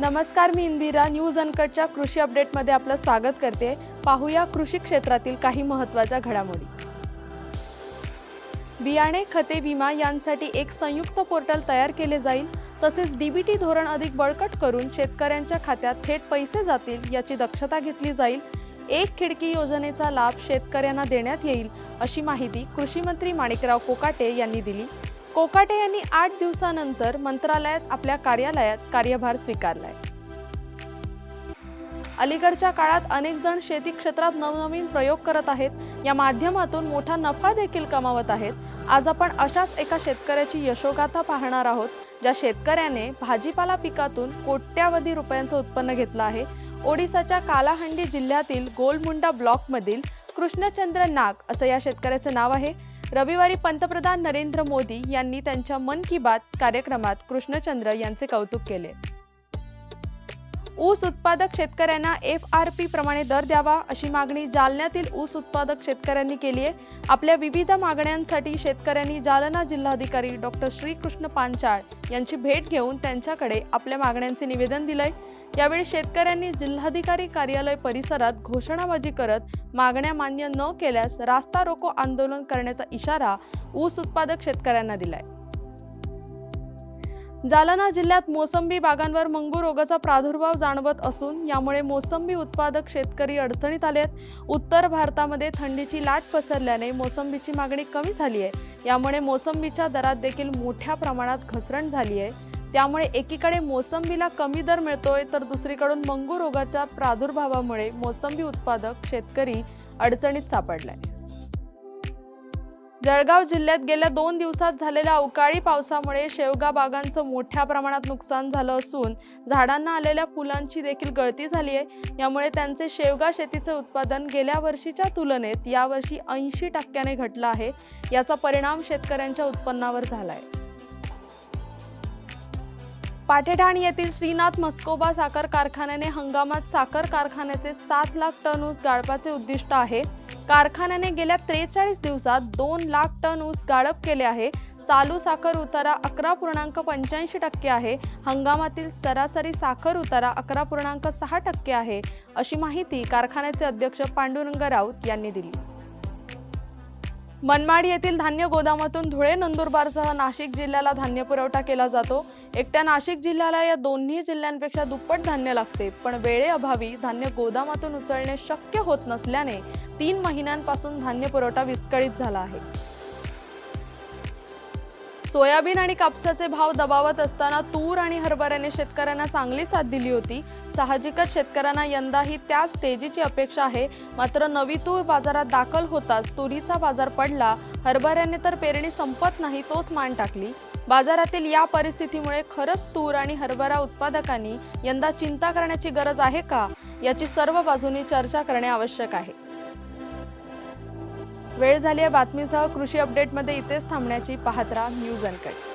नमस्कार मी इंदिरा. न्यूज अनकटच्या कृषी अपडेटमध्ये आपलं स्वागत करते. पाहूया कृषी क्षेत्रातील काही महत्त्वाच्या घडामोडी. बियाणे खते विमा यांसाठी एक संयुक्त पोर्टल तयार केले जाईल. तसेच डीबीटी धोरण अधिक बळकट करून शेतकऱ्यांच्या खात्यात थेट पैसे जातील याची दक्षता घेतली जाईल. एक खिडकी योजनेचा लाभ शेतकऱ्यांना देण्यात येईल अशी माहिती कृषी मंत्री माणिकराव कोकाटे यांनी दिली. कोकाटे यांनी आठ दिवसानंतर मंत्रालयात आपल्या कार्यालयात कार्यभार स्वीकारलाय. अलीकडच्या काळात अनेक जण शेती क्षेत्रात नवनवीन प्रयोग करत आहेत. या माध्यमातून मोठा नफा देखील कमावत आहेत. आज आपण अशाच एका शेतकऱ्याची यशोगाथा पाहणार आहोत ज्या शेतकऱ्याने भाजीपाला पिकातून कोट्यावधी रुपयांचं उत्पन्न घेतलं आहे. ओडिसाच्या कालाहंडी जिल्ह्यातील गोलमुंडा ब्लॉकमधील कृष्णचंद्र नाग असं या शेतकऱ्याचं नाव आहे. रविवारी पंतप्रधान नरेंद्र मोदी यांनी त्यांच्या मन की बात कार्यक्रमात कृष्णचंद्र यांचे कौतुक केले. ऊस उत्पादक शेतकऱ्यांना एफ आर पी प्रमाणे दर द्यावा अशी मागणी जालन्यातील ऊस उत्पादक शेतकऱ्यांनी केली आहे. आपल्या विविध मागण्यांसाठी शेतकऱ्यांनी जालना जिल्हाधिकारी डॉक्टर श्रीकृष्ण पांचाळ यांची भेट घेऊन त्यांच्याकडे आपल्या मागण्यांचे निवेदन दिलंय. यावेळी शेतकऱ्यांनी जिल्हाधिकारी कार्यालय परिसरात घोषणाबाजी करत मागण्या मान्य न केल्यास रास्ता रोको आंदोलन करण्याचा इशारा ऊस उत्पादक शेतकऱ्यांना दिलाय. जालना जिल्ह्यात मोसंबी बागांवर मंगू रोगाचा प्रादुर्भाव जाणवत असून यामुळे मोसंबी उत्पादक शेतकरी अडचणीत आले आहेत उत्तर भारतामध्ये थंडीची लाट पसरल्याने मोसंबीची मागणी कमी झाली आहे यामुळे मोसंबीच्या दरात देखील मोठ्या प्रमाणात घसरण झाली आहे त्यामुळे एकीकडे मोसंबीला कमी दर मिळतोय तर दुसरीकडून मंगू रोगाच्या प्रादुर्भावामुळे मोसंबी उत्पादक शेतकरी अडचणीत सापडलाय. जळगाव जिल्ह्यात गेल्या दोन दिवसात झालेल्या अवकाळी पावसामुळे शेवगा बागांचं मोठ्या प्रमाणात नुकसान झालं असून झाडांना आलेल्या फुलांची देखील गळती झाली आहे. यामुळे त्यांचे शेवगा शेतीचे उत्पादन गेल्या वर्षीच्या तुलनेत यावर्षी ऐंशी टक्क्याने घटलं आहे. याचा परिणाम शेतकऱ्यांच्या उत्पन्नावर झाला आहे पाठेठाण येथील श्रीनाथ मस्कोबा साखर कारखान्याने हंगामात साखर कारखान्याचे सात लाख टन ऊस गाळपाचे उद्दिष्ट आहे. कारखान्याने गेल्या त्रेचाळीस दिवसात दोन लाख टन ऊस गाळप केले आहे. चालू साखर उतारा अकरा पूर्णांक पंच्याऐंशी टक्के आहे. हंगामातील सरासरी साखर उतारा अकरा पूर्णांक सहा टक्के आहे. अशी माहिती कारखान्याचे अध्यक्ष पांडुरंग राऊत यांनी दिली. मनमाड येथील धान्य गोदामातून धुळे नंदुरबारसह नाशिक जिल्ह्याला धान्य पुरवठा केला जातो. एकट्या नाशिक जिल्ह्याला या दोन्ही जिल्ह्यांपेक्षा दुप्पट धान्य लागते. पण वेळेअभावी धान्य गोदामातून उचलणे शक्य होत नसल्याने तीन महिन्यांपासून धान्य पुरवठा विस्कळीत झाला आहे. सोयाबीन आणि कापसाचे भाव दबावत असताना तूर आणि हरभऱ्याने शेतकऱ्यांना चांगली साथ दिली होती. साहजिकच शेतकऱ्यांना यंदाही त्याच तेजीची अपेक्षा आहे. मात्र नवी तूर बाजारात दाखल होताच तुरीचा बाजार पडला. हरभऱ्याने तर पेरणी संपत नाही तोच मान टाकली. बाजारातील या परिस्थितीमुळे खरंच तूर आणि हरभरा उत्पादकांनी यंदा चिंता करण्याची गरज आहे का? याची सर्व बाजूंनी चर्चा करणे आवश्यक आहे. वेळ झाली आहे बातमीसह कृषी अपडेटमध्ये इथेच थांबण्याची पाहत राहा न्यूज अनकट.